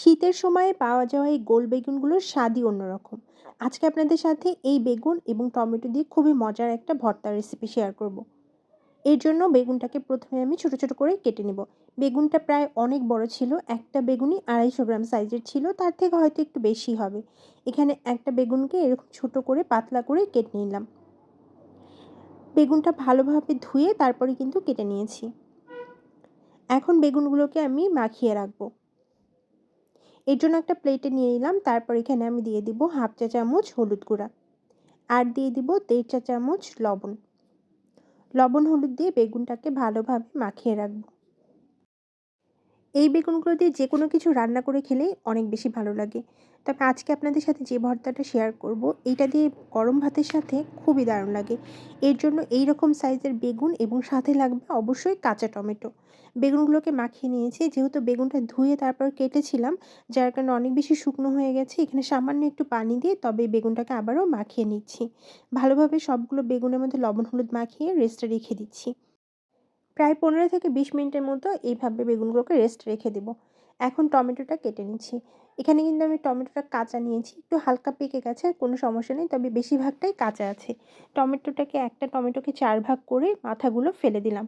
শীতের সময়ে পাওয়া যাওয়া এই গোল বেগুনগুলোর স্বাদই অন্যরকম। আজকে আপনাদের সাথে এই বেগুন এবং টমেটো দিয়ে খুবই মজার একটা ভর্তা রেসিপি শেয়ার করব। এর জন্য বেগুনটাকে প্রথমে আমি ছোট ছোট করে কেটে নেব। বেগুনটা প্রায় অনেক বড় ছিল, একটা বেগুনই আড়াইশো গ্রাম সাইজের ছিল, তার থেকে হয়তো একটু বেশি হবে। এখানে একটা বেগুনকে এরকম ছোট করে পাতলা করে কেটে নিলাম। বেগুনটা ভালোভাবে ধুয়ে তারপরে কিন্তু কেটে নিয়েছি। এখন বেগুনগুলোকে আমি মাখিয়ে রাখব। এর জন্য একটা প্লেটে নিয়ে নিলাম। তারপর এখানে আমি দিয়ে দিব হাফ চা চামচ হলুদ গুঁড়া। আর দিয়ে দিব দেড় চা চামচ লবণ। লবণ, হলুদ দিয়ে বেগুনটাকে ভালোভাবে মাখিয়ে রাখব। এই বেগুনগুলো দিয়ে যে কোনো কিছু রান্না করে খেলে অনেক বেশি ভালো লাগে। তবে আজকে আপনাদের সাথে যে ভর্তাটা শেয়ার করব, এইটা দিয়ে গরম ভাতের সাথে খুবই দারুণ লাগে। এর জন্য এই রকম সাইজের বেগুন এবং সাথে লাগবে অবশ্যই কাঁচা টমেটো। বেগুনগুলোকে মাখিয়ে নিয়েছি, যেহেতু বেগুনটা ধুয়ে তারপর কেটেছিলাম, যার কারণে অনেক বেশি শুকনো হয়ে গেছে, এখানে সামান্য একটু পানি দিয়ে তবে বেগুনটাকে আবারও মাখিয়ে নিচ্ছি। ভালোভাবে সবগুলো বেগুনের মধ্যে লবণ, হলুদ মাখিয়ে রেস্টে রেখে দিচ্ছি। প্রায় পনেরো থেকে বিশ মিনিটের মতো এইভাবে বেগুনগুলোকে রেস্ট রেখে দেবো। এখন টমেটোটা কেটে নিচ্ছি। এখানে কিন্তু আমি টমেটোটা কাঁচা নিয়েছি। একটু হালকা পেকে গেছে, কোনো সমস্যা নেই, তবে বেশিরভাগটাই কাঁচা আছে। টমেটোটাকে একটা টমেটোকে চার ভাগ করে মাথাগুলো ফেলে দিলাম।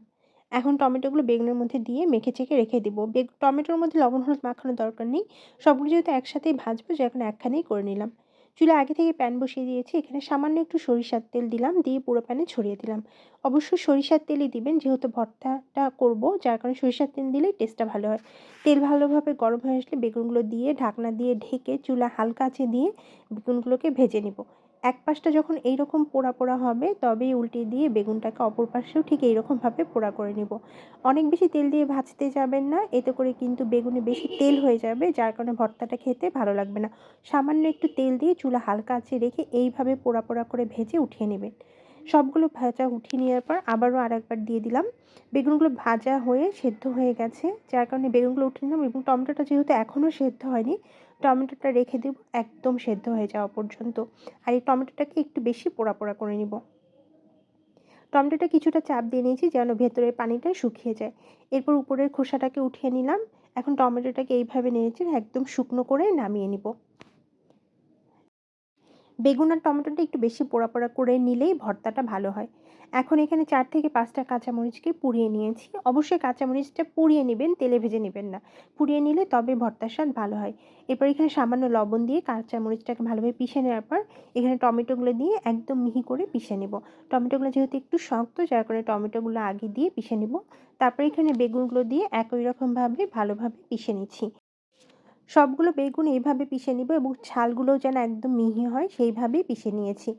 এখন টমেটোগুলো বেগুনের মধ্যে দিয়ে মেখে চেখে রেখে দিব। বেগ, টমেটোর মধ্যে লবণ, হলুদ মাখানোর দরকার নেই। সবগুলো যেহেতু একসাথেই ভাজবো যে এখন একখানেই করে নিলাম। চুলে আগে থেকে প্যান বসিয়ে দিয়েছি। এখানে সামান্য একটু সরিষার তেল দিলাম, দিয়ে পুরো প্যানে ছড়িয়ে দিলাম। অবশ্য সরিষার তেলই দিবেন, যেহেতু ভর্তাটা করব, যার কারণে সরিষার তেল দিলে টেস্টটা ভালো হয়। তেল ভালোভাবে গরম হয়ে আসলে বেগুনগুলো দিয়ে, ঢাকনা দিয়ে ঢেকে চুলা হালকা আছে দিয়ে বেগুনগুলোকে ভেজে নিব। এক পাশটা যখন এইরকম পোড়া পোড়া হবে, তবেই উল্টে দিয়ে বেগুনটাকে অপর পাশেও ঠিক এইরকমভাবে পোড়া করে নেব। অনেক বেশি তেল দিয়ে ভাজতে যাবেন না, এতে করে কিন্তু বেগুনে বেশি তেল হয়ে যাবে, যার কারণে ভর্তাটা খেতে ভালো লাগবে না। সামান্য একটু তেল দিয়ে চুলা হালকা আছে রেখে এইভাবে পোড়া পোড়া করে ভেজে উঠিয়ে নেবেন। সবগুলো ভাজা উঠিয়ে নেওয়ার পর আবারও আর একবার দিয়ে দিলাম। বেগুনগুলো ভাজা হয়ে সেদ্ধ হয়ে গেছে। যার কারণে বেগুনগুলো উঠিয়ে নিলাম এবং টমেটোটা যেহেতু এখনও সেদ্ধ হয়নি, টমেটোটা রেখে দেব একদম সেদ্ধ হয়ে যাওয়া পর্যন্ত। আর এই টমেটোটাকে একটু বেশি পোড়া পোড়া করে নিব। টমেটোটা কিছুটা চাপ দিয়ে নিয়েছি যেন ভেতরের পানিটা শুকিয়ে যায়। এরপর উপরের খোসাটাকে উঠিয়ে নিলাম। এখন টমেটোটাকে এইভাবে নিয়েছি একদম শুকনো করে নামিয়ে নিব। বেগুন আর টমেটোটা একটু বেশি পোড়া পোড়া করে নিলেই ভর্তাটা ভালো হয়। এখন এখানে চার থেকে পাঁচটা কাঁচামরিচকে পুড়িয়ে নিয়েছি। অবশ্যই কাঁচামরিচটা পুড়িয়ে নেবেন, তেলে ভেজে নেবেন না। পুড়িয়ে নিলে তবে ভর্তার স্বাদ ভালো হয়। এরপর এখানে সামান্য লবণ দিয়ে কাঁচামরিচটাকে ভালোভাবে পিষে নেওয়ার পর এখানে টমেটোগুলো দিয়ে একদম মিহি করে পিষে নেব। টমেটোগুলো যেহেতু একটু শক্ত, যার কারণে টমেটোগুলো আগে দিয়ে পিষে নেব। তারপর এখানে বেগুনগুলো দিয়ে একই রকমভাবে ভালোভাবে পিষে নিচ্ছি। সবগুলো বেগুন এইভাবে পিষে নিব এবং ছালগুলোও যেন একদম মিহি হয়, সেইভাবেই পিষে নিয়েছি।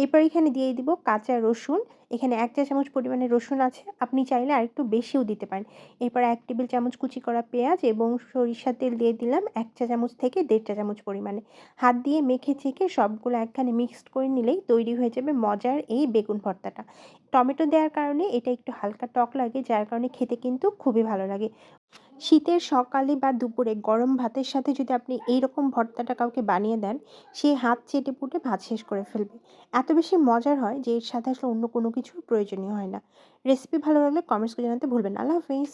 এরপর এখানে দিয়ে দিব কাঁচা রসুন। এখানে এক চা চামচ পরিমাণে রসুন আছে, আপনি চাইলে আরেকটু বেশিও দিতে পারেন। এরপর এক টেবিল চামচ কুচি করা পেঁয়াজ এবং সরিষার তেল দিয়ে দিলাম এক চা চামচ থেকে দেড় চা চামচ পরিমাণে। হাত দিয়ে মেখে চেখে সবগুলো একখানে মিক্সড করে নিলেই তৈরি হয়ে যাবে মজার এই বেগুন ভর্তাটা। টমেটো দেওয়ার কারণে এটা একটু হালকা টক লাগে, যার কারণে খেতে কিন্তু খুবই ভালো লাগে। শীতের সকালে বা দুপুরে গরম ভাতের সাথে যদি আপনি এই রকম ভর্তাটা কাউকে বানিয়ে দেন, সে হাত চেটে পুটে ভাত শেষ করে ফেলবে। এত বেশি মজার হয় যে এর সাথে আসলে অন্য কোনো কিছু প্রয়োজনীয় হয় না। রেসিপি ভালো লাগলে কমেন্টস করে জানাতে ভুলবেন আল্লাহ হাফিজ।